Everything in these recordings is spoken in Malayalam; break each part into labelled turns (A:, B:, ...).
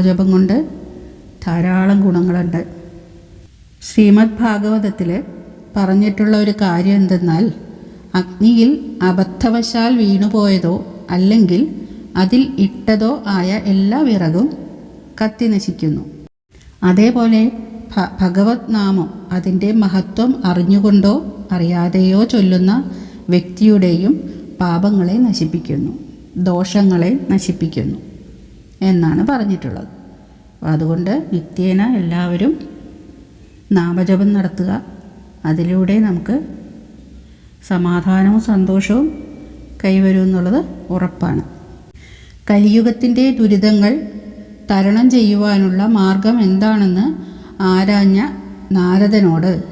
A: ജപം കൊണ്ട് ധാരാളം ഗുണങ്ങളുണ്ട്. ശ്രീമദ് ഭാഗവതത്തിൽ പറഞ്ഞിട്ടുള്ള ഒരു കാര്യം എന്തെന്നാൽ അഗ്നിയിൽ അബദ്ധവശാൽ വീണുപോയതോ അല്ലെങ്കിൽ അതിൽ ഇട്ടതോ ആയ എല്ലാ വിറകും കത്തി നശിക്കുന്നു. അതേപോലെ ഭഗവത് നാമം അതിന്റെ മഹത്വം അറിഞ്ഞുകൊണ്ടോ അറിയാതെയോ ചൊല്ലുന്ന വ്യക്തിയുടെയും പാപങ്ങളെ നശിപ്പിക്കുന്നു ദോഷങ്ങളെ നശിപ്പിക്കുന്നു. എന്നാണ് പറഞ്ഞിട്ടുള്ളത്. അപ്പോൾ അതുകൊണ്ട് നിത്യേന എല്ലാവരും നാമജപം നടത്തുക. അതിലൂടെ നമുക്ക് സമാധാനവും സന്തോഷവും കൈവരും എന്നുള്ളത് ഉറപ്പാണ്. കലിയുഗത്തിന്റെ ദുരിതങ്ങൾ തരണം ചെയ്യുവാനുള്ള മാർഗം എന്താണെന്ന് ആരാഞ്ഞ നാരദനോട്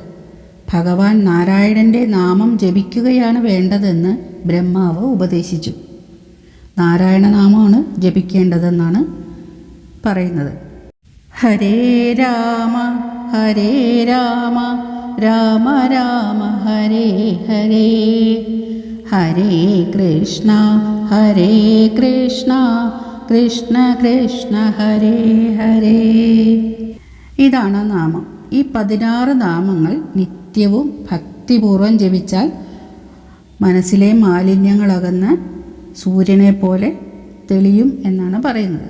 A: ഭഗവാൻ നാരായണന്റെ നാമം ജപിക്കുകയാണ് വേണ്ടതെന്ന് ബ്രഹ്മാവ് ഉപദേശിച്ചു. നാരായണനാമമാണ് ജപിക്കേണ്ടതെന്നാണ് പറയുന്നത്. ഹരേ രാമ ഹരേ രാമ രാമ രാമ ഹരേ ഹരേ. ഹരേ കൃഷ്ണ ഹരേ കൃഷ്ണ കൃഷ്ണ കൃഷ്ണ ഹരേ ഹരേ. ഇതാണ് നാമം. ഈ പതിനാറ് നാമങ്ങൾ നിത്യവും ഭക്തിപൂർവം ജപിച്ചാൽ മനസ്സിലെ മാലിന്യങ്ങളകന്ന് സൂര്യനെ പോലെ തെളിയും എന്നാണ് പറയുന്നത്.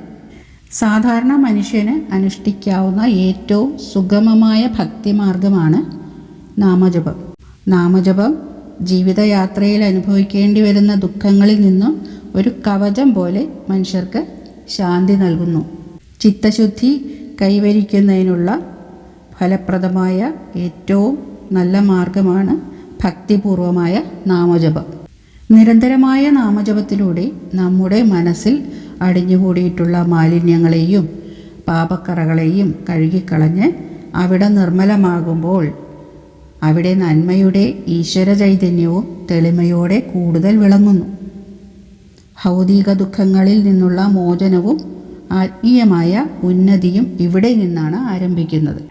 A: സാധാരണ മനുഷ്യന് അനുഷ്ഠിക്കാവുന്ന ഏറ്റവും സുഗമമായ ഭക്തിമാർഗമാണ് നാമജപം. നാമജപം ജീവിതയാത്രയിൽ അനുഭവിക്കേണ്ടി വരുന്ന ദുഃഖങ്ങളിൽ നിന്നും ഒരു കവചം പോലെ മനുഷ്യർക്ക് ശാന്തി നൽകുന്നു. ചിത്തശുദ്ധി കൈവരിക്കുന്നതിനുള്ള ഫലപ്രദമായ ഏറ്റവും നല്ല മാർഗമാണ് ഭക്തിപൂർവമായ നാമജപം. നിരന്തരമായ നാമജപത്തിലൂടെ നമ്മുടെ മനസ്സിൽ അടിഞ്ഞുകൂടിയിട്ടുള്ള മാലിന്യങ്ങളെയും പാപക്കറകളെയും കഴുകിക്കളഞ്ഞ് അവിടെ നിർമ്മലമാകുമ്പോൾ അവിടെ നന്മയുടെ ഈശ്വര ചൈതന്യവും തെളിമയോടെ കൂടുതൽ വിളങ്ങുന്നു. ഭൗതിക ദുഃഖങ്ങളിൽ നിന്നുള്ള മോചനവും ആത്മീയമായ ഉന്നതിയും ഇവിടെ നിന്നാണ് ആരംഭിക്കുന്നത്.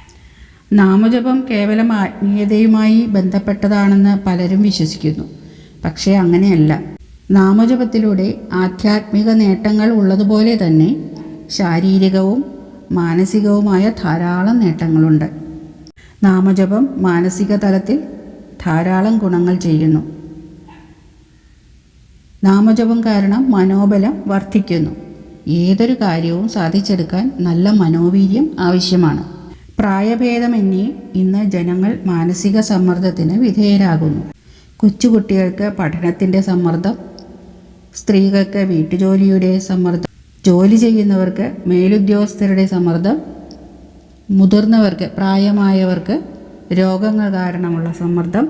A: നാമജപം കേവലം ആത്മീയതയുമായി ബന്ധപ്പെട്ടതാണെന്ന് പലരും വിശ്വസിക്കുന്നു. പക്ഷേ അങ്ങനെയല്ല. നാമജപത്തിലൂടെ ആധ്യാത്മിക നേട്ടങ്ങൾ ഉള്ളതുപോലെ തന്നെ ശാരീരികവും മാനസികവുമായ ധാരാളം നേട്ടങ്ങളുണ്ട്. നാമജപം മാനസിക തലത്തിൽ ധാരാളം ഗുണങ്ങൾ ചെയ്യുന്നു. നാമജപം കാരണം മനോബലം വർദ്ധിക്കുന്നു. ഏതൊരു കാര്യവും സാധിച്ചെടുക്കാൻ നല്ല മനോവീര്യം ആവശ്യമാണ്. പ്രായഭേദമന്യേ ഇന്ന് ജനങ്ങൾ മാനസിക സമ്മർദ്ദത്തിന് വിധേയരാകുന്നു. കൊച്ചുകുട്ടികൾക്ക് പഠനത്തിന്റെ സമ്മർദ്ദം സ്ത്രീകൾക്ക് വീട്ടുജോലിയുടെ സമ്മർദ്ദം ജോലി ചെയ്യുന്നവർക്ക് മേലുദ്യോഗസ്ഥരുടെ സമ്മർദ്ദം മുതിർന്നവർക്ക് പ്രായമായവർക്ക് രോഗങ്ങൾ കാരണമുള്ള സമ്മർദ്ദം.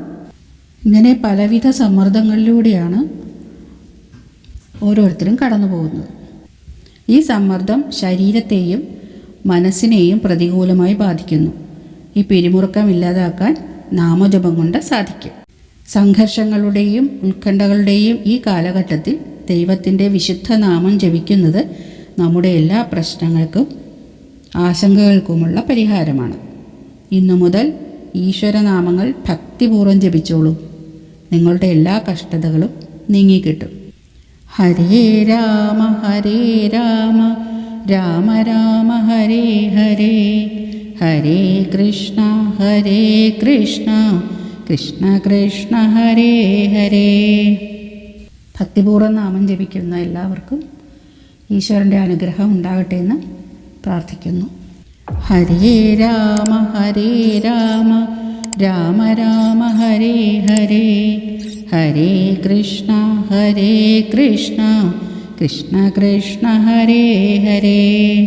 A: ഇങ്ങനെ പലവിധ സമ്മർദ്ദങ്ങളിലൂടെയാണ് ഓരോരുത്തരും കടന്നു പോകുന്നത്. ഈ സമ്മർദ്ദം ശരീരത്തെയും മനസ്സിനെയും പ്രതികൂലമായി ബാധിക്കുന്നു. ഈ പിരിമുറുക്കം ഇല്ലാതാക്കാൻ നാമജപം കൊണ്ട് സാധിക്കും. സംഘർഷങ്ങളുടെയും ഉത്കണ്ഠകളുടെയും ഈ കാലഘട്ടത്തിൽ ദൈവത്തിന്റെ വിശുദ്ധ നാമം ജപിക്കുന്നത് നമ്മുടെ എല്ലാ പ്രശ്നങ്ങൾക്കും ആശങ്കകൾക്കുമുള്ള പരിഹാരമാണ്. ഇന്നു മുതൽ ഈശ്വരനാമങ്ങൾ ഭക്തിപൂർവം ജപിച്ചോളൂ. നിങ്ങളുടെ എല്ലാ കഷ്ടതകളും നീങ്ങിക്കിട്ടും. ഹരേ രാമ ഹരേ രാമ രാമ രാമ ഹരേ ഹരേ. ഹരേ കൃഷ്ണ ഹരേ കൃഷ്ണ. കൃഷ്ണ കൃഷ്ണ ഹരേ ഹരേ. ഭക്തിപൂർവം നാമം ജപിക്കുന്ന എല്ലാവർക്കും ഈശ്വരന്റെ അനുഗ്രഹം ഉണ്ടാകട്ടെ എന്ന് പ്രാർത്ഥിക്കുന്നു. ഹരേ രാമ ഹരേ രാമ രാമ രാമ ഹരേ ഹരേ. ഹരേ കൃഷ്ണ ഹരേ കൃഷ്ണ കൃഷ്ണ കൃഷ്ണ ഹരേ ഹരേ.